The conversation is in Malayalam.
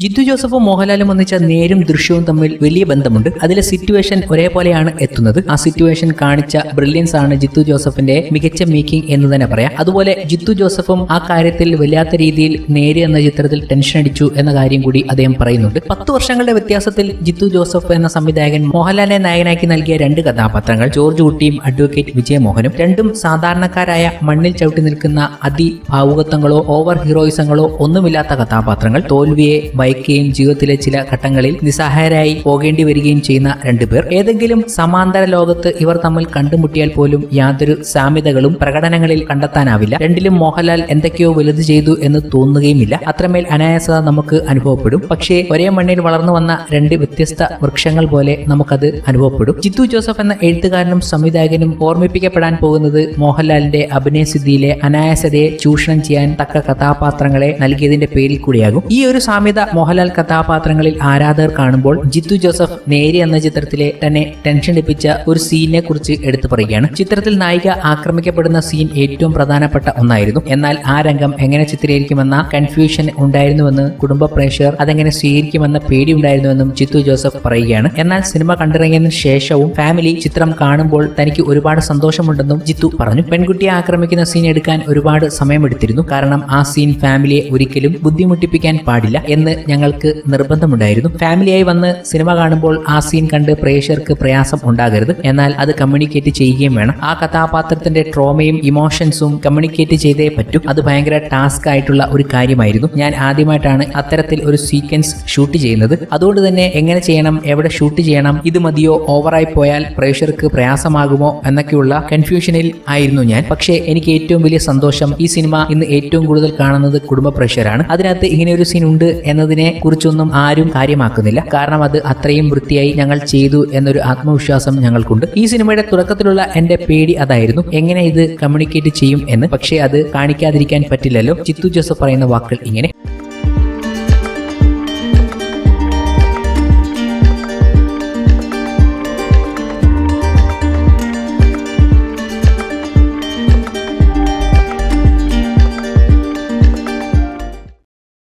ജിത്തു ജോസഫും മോഹൻലാലും ഒന്നിച്ച നേരും ദൃശ്യവും തമ്മിൽ വലിയ ബന്ധമുണ്ട്. അതിലെ സിറ്റുവേഷൻ ഒരേപോലെയാണ് എത്തുന്നത്. ആ സിറ്റുവേഷൻ കാണിച്ച ബ്രില്യൻസ് ആണ് ജിത്തു ജോസഫിന്റെ മികച്ച മേക്കിംഗ് എന്ന് തന്നെ പറയാം. അതുപോലെ ജിത്തു ജോസഫും ആ കാര്യത്തിൽ വല്ലാത്ത രീതിയിൽ നേര് എന്ന ചിത്രത്തിൽ ടെൻഷൻ അടിച്ചു എന്ന കാര്യം കൂടി അദ്ദേഹം പറയുന്നുണ്ട്. പത്ത് വർഷങ്ങളുടെ വ്യത്യാസത്തിൽ ജിത്തു ജോസഫ് എന്ന സംവിധായകൻ മോഹൻലാലിനെ നായകനാക്കി നൽകിയ രണ്ട് കഥാപാത്രങ്ങൾ ജോർജ് കുട്ടിയും അഡ്വക്കേറ്റ് വിജയമോഹനും. രണ്ടും സാധാരണക്കാരായ മണ്ണിൽ ചവിട്ടി നിൽക്കുന്ന അതി ഭാവുകത്വങ്ങളോ ഓവർ ഹീറോയിസങ്ങളോ ഒന്നുമില്ലാത്ത കഥാപാത്രങ്ങൾ. തോൽവിയെ ഭയക്കുകയും ജീവിതത്തിലെ ചില ഘട്ടങ്ങളിൽ നിസ്സഹായരായി പോകേണ്ടി വരികയും ചെയ്യുന്ന രണ്ടുപേർ. ഏതെങ്കിലും സമാന്തര ലോകത്ത് ഇവർ തമ്മിൽ കണ്ടുമുട്ടിയാൽ പോലും യാതൊരു സാമ്യതകളും പ്രകടനങ്ങളിൽ കണ്ടെത്താനാവില്ല. രണ്ടിലും മോഹൻലാൽ എന്തൊക്കെയോ വലുത് ചെയ്തു എന്ന് തോന്നുകയുമില്ല. അത്രമേൽ അനായാസത നമുക്ക് അനുഭവപ്പെടും. പക്ഷേ ഒരേ മണ്ണിൽ വളർന്നു വന്ന രണ്ട് വ്യത്യസ്ത വൃക്ഷങ്ങൾ പോലെ നമുക്കത് അനുഭവപ്പെടും. ജിത്തു ജോസഫ് എന്ന എഴുത്തുകാരനും സംവിധായകനും ഓർമ്മിപ്പിക്കപ്പെടാൻ പോകുന്നത് മോഹൻലാലിന്റെ അഭിനയസിദ്ധിയിലെ അനായാസതയെ ചൂഷണം ചെയ്യാൻ തക്ക കഥാപാത്രങ്ങളെ നൽകിയതിന്റെ പേരിൽ കൂടിയാകും. ഈ ഒരു സാമ്യത മോഹൻലാൽ കഥാപാത്രങ്ങളിൽ ആരാധകർ കാണുമ്പോൾ ജിത്തു ജോസഫ് നേരി എന്ന ചിത്രത്തിലെ തന്നെ ടെൻഷൻ എടുപ്പിച്ച ഒരു സീനിനെ കുറിച്ച് എടുത്തു പറയുകയാണ്. ചിത്രത്തിൽ നായിക ആക്രമിക്കപ്പെടുന്ന സീൻ ഏറ്റവും പ്രധാനപ്പെട്ട ഒന്നായിരുന്നു. എന്നാൽ ആ രംഗം എങ്ങനെ ചിത്രീകരിക്കുമെന്ന കൺഫ്യൂഷൻ ഉണ്ടായിരുന്നുവെന്ന് കുടുംബ പ്രേക്ഷകർ അതെങ്ങനെ സ്വീകരിക്കുമെന്ന പേടി ഉണ്ടായിരുന്നുവെന്നും ജിത്തു ജോസഫ് പറയുകയാണ്. എന്നാൽ സിനിമ കണ്ടിറങ്ങിയതിനു ശേഷവും ഫാമിലി ചിത്രം കാണുമ്പോൾ തനിക്ക് ഒരുപാട് സന്തോഷമുണ്ടെന്നും ജിത്തു പറഞ്ഞു. പെൺകുട്ടിയെ ആക്രമിക്കുന്ന സീൻ എടുക്കാൻ ഒരുപാട് സമയമെടുത്തിരുന്നു. കാരണം ആ സീൻ ഫാമിലിയെ ഒരിക്കലും ബുദ്ധിമുട്ടിപ്പിക്കാൻ പാടില്ല എന്ന് ഞങ്ങൾക്ക് നിർബന്ധമുണ്ടായിരുന്നു. ഫാമിലിയായി വന്ന് സിനിമ കാണുമ്പോൾ ആ സീൻ കണ്ട് പ്രേക്ഷകർക്ക് പ്രയാസം ഉണ്ടാകരുത്. എന്നാൽ അത് കമ്മ്യൂണിക്കേറ്റ് ചെയ്യുകയും വേണം. ആ കഥാപാത്രത്തിന്റെ ട്രോമയും ഇമോഷൻസും കമ്മ്യൂണിക്കേറ്റ് ചെയ്തേ പറ്റൂ. അത് ഭയങ്കര ടാസ്ക് ആയിട്ടുള്ള ഒരു കാര്യമായിരുന്നു. ഞാൻ ആദ്യമായിട്ടാണ് അത്തരത്തിൽ ഒരു സീക്വൻസ് ഷൂട്ട് ചെയ്യുന്നത്. അതുകൊണ്ട് തന്നെ എങ്ങനെ ചെയ്യണം എവിടെ ഷൂട്ട് ചെയ്യണം ഇത് മതിയോ ഓവറായി പോയാൽ പ്രേക്ഷകർക്ക് പ്രയാസമാകുമോ എന്നൊക്കെയുള്ള കൺഫ്യൂഷനിൽ ആയിരുന്നു ഞാൻ. പക്ഷേ എനിക്ക് ഏറ്റവും വലിയ സന്തോഷം ഈ സിനിമ ഇന്ന് ഏറ്റവും കൂടുതൽ കാണുന്നത് കുടുംബ പ്രേക്ഷകരാണ്. അതിനകത്ത് ഇങ്ങനെ ഒരു സീൻ ഉണ്ട് എന്നതിനെ കുറിച്ചൊന്നും ആരും കാര്യമാക്കുന്നില്ല. കാരണം അത് അത്രയും വൃത്തിയായി ഞങ്ങൾ ചെയ്തു എന്നൊരു ആത്മവിശ്വാസം ഞങ്ങൾക്കുണ്ട്. ഈ സിനിമയുടെ തുടക്കത്തിലുള്ള എന്റെ പേടി അതായിരുന്നു. എങ്ങനെ ഇത് കമ്മ്യൂണിക്കേറ്റ് ചെയ്യും എന്ന്. പക്ഷേ അത് കാണിക്കാതിരിക്കാൻ പറ്റില്ലല്ലോ. ചിത്തു ജോസഫ് പറയുന്ന വാക്കുകൾ ഇങ്ങനെ.